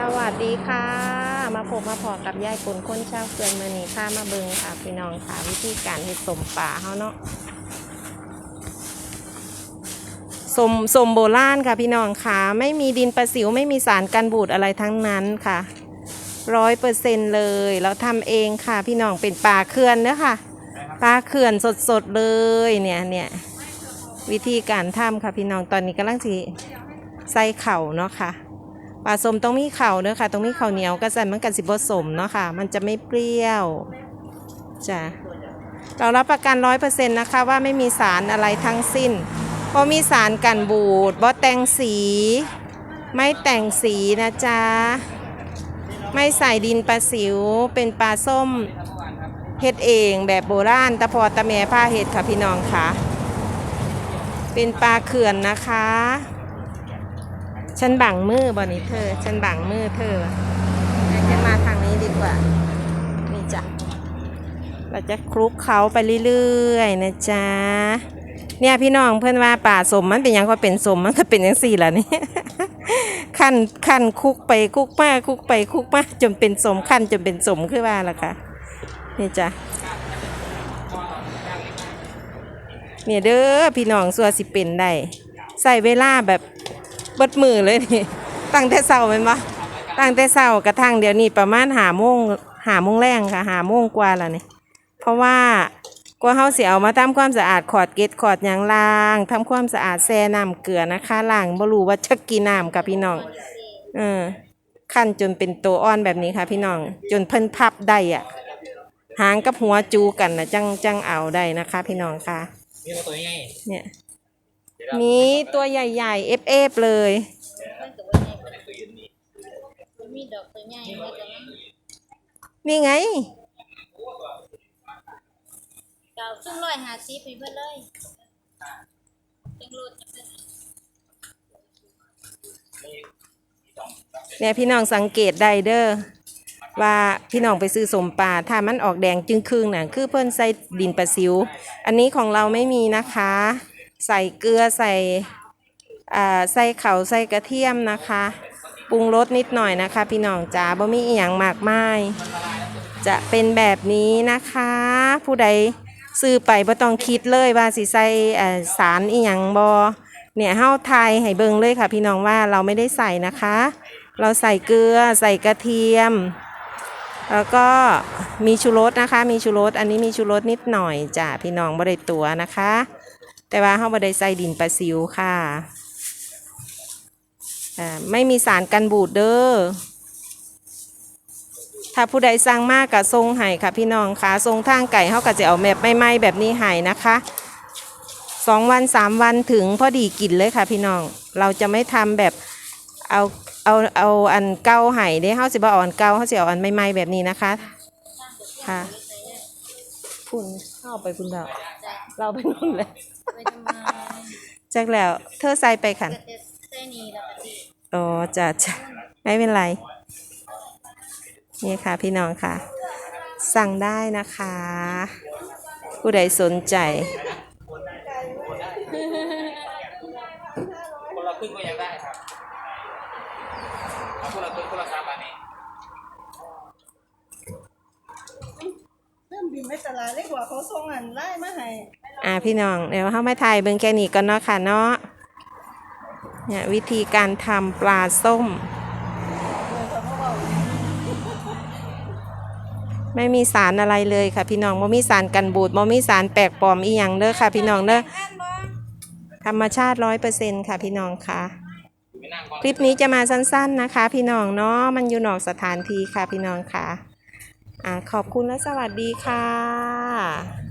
สวัสดีค่ะ มาพบมาพอกับยายกุนคนชาวเฟือนมือนีพามาเบิงค่ะ พี่น้องค่ะวิธีการเฮ็ดสมป่าเฮาเนาะสมสมโบราณค่ะพี่น้องค่ะ ไม่มีดินประสิวไม่มีสารกันบูดอะไรทั้งนั้นค่ะร้อยเปอร์เซ็นเลยเราทำเองค่ะ พี่น้องเป็นปลาเขื่อนเนอะค่ะปลาเขื่อนสดๆเลยเนี่ยเนี่ยวิธีการทำค่ะพี่น้องตอนนี้กำลังสิใส่เข่าเนาะค่ะ ปลาส้มต้องมีเข่าเด้อค่ะต้องมีเข้าเหนียวก็ใส่มันกันสิบสมเนาะค่ะ มันจะไม่เปรี้ยวจ้ะเรารับประกันร้อยเปอร์เซ็นต์นะคะว่าไม่มีสารอะไรทั้งสิ้นเพราะมีสารกันบูดบ่แต่งสี ไม่แต่งสีนะจ๊ะ ไม่ใส่ดินปลาสิว เป็นปลาส้มเฮ็ดเองแบบโบราณตะพอตะแม่ผ้าเฮ็ดค่ะพี่น้องค่ะ เป็นปลาเขื่อนนะคะ ฉันบังมือบอนี่เธอ ฉันบังมือเธอฉันมาทางนี้ดีกว่า นี่จ้ะ เราจะคลุกเขาไปเรื่อยๆนะจ๊ะ เนี่ยพี่น้องเพื่อนว่าป่าสมมันเป็นยังก็เป็นสมมันก็เป็นยังสี่ละนี่ขั้นขั้นคุกไปคุกมาคุกไปคุกมาจนเป็นสมขั้นจนเป็นสมคือว่าละค่ะ นี่จ้ะเนี่ยเด้อพี่น้องสัวสิเป็นได้ใส่เวลาแบบ เบิดมือเลยนี่ ตั้งแต่เช้าแมันปะตั้งแต่เช้ากระทั่งเดี๋ยวนี้ประมาณหาโมงหาโมงแรงค่ะหาโมงกว่าแล้วนี่ เพราะว่ากว่าเฮาสิเอามาทำความสะอาดขอดเกล็ดขอดหยางล้างทำความสะอาดแช่น้ำเกลือนะคะล้างบ่รู้ว่าจะกี่น้ำกับพี่น้องเออขั้นจนเป็นตัวอ่อนแบบนี้ค่ะพี่น้อง จนเพิ่นพับได้อะหางกับหัวจูกันนะจังจังเอาได้นะคะ พี่น้องค่ะนี่เราตัวง่ายเนี่ย มีตัวใหญ่ๆ เอฟเอฟเลยมันก็ว่าไงมันมีดอกตัวใหญ่มาแต่มันนี่ไงเก่าซึ่งร้อยห้าสิบให้เพิ่นเลยจังโลดจังเลยเนี่ยพี่น้องสังเกตได้เด้อว่าพี่น้องไปซื้อสมปลาถ้ามันออกแดงจึงครึ่งน่ะคือเพิ่นใส่ดินประสิว อันนี้ของเราไม่มีนะคะ ใส่เกลือใส่ใส่เขาใส่กระเทียมนะคะปรุงรสนิดหน่อยนะคะ พี่น้องจ๋าบ่มีอีหยังมากมายจะเป็นแบบนี้นะคะ ผู้ใดซื้อไปบ่ต้องคิดเลยว่าสิใส่สารอีหยังบ่เนี่ยเฮาไทยให้เบิ่งเลยค่ะ พี่น้องว่าเราไม่ได้ใส่นะคะ เราใส่เกลือใส่กระเทียม แล้วก็มีชูรสนะคะ มีชูรสอันนี้มีชูรสนิดหน่อยจ้ะพี่น้องบ่ได้ตัวนะคะ แต่ว่าเฮาบ่ได้ใส่ดินประสิวค่ะอ่าไม่มีสารกันบูดเด้อถ้าผู้ใดสั่งมากกับทรงไห้ค่ะพี่น้องค่ะทรงทางไก่เขาก็จะเอาแบบไม่ไหม้แบบนี้ไห้นะคะสองวันสามวันถึงพอดีกินเลยค่ะพี่น้อง เราจะไม่ทำแบบเอาเอาเอาอันเกาไห้เด้เขาสิบ่อาอันเกาเขาสิเอาอันไม่ไหม้แบบนี้นะคะค่ะ คุณเข้าไปคุณเราเราไปนู่นเลยไปทำไมแจ็คแล้ว เธอใส่ไปขันก็จะใส่นี่แล้วก็สิอ๋อจ้ะจ้ะไม่เป็นไร นี่ค่ะพี่น้องค่ะ สั่งได้นะคะ ผู้ใดสนใจคนละครึ่งก็ยังได้ครับเอาคนละครึ่งคนละสามบาทนี้ เริ่ม บินไปตลาดเลยกว่าเขาส่งอันไล่มาให้อ่าพี่น้องเดี๋ยวเข้ามาถ่ายเบิ่งแค่นี้ก่อนเนาะค่ะเนาะเนี่ยวิธีการทำปลาส้ม ไม่มีสารอะไรเลยค่ะพี่น้องไม่มีสารกันบูดไม่มีสารแปลกปลอมอีหยังเด้อค่ะ พี่น้องเด้อธรรมชาติร้อยเปอร์เซ็นค่ะพี่น้องค่ะ คลิปนี้จะมาสั้นๆนะคะ พี่น้องเนาะมันอยู่นอกสถานที่ค่ะพี่น้องค่ะ ขอบคุณและสวัสดีค่ะ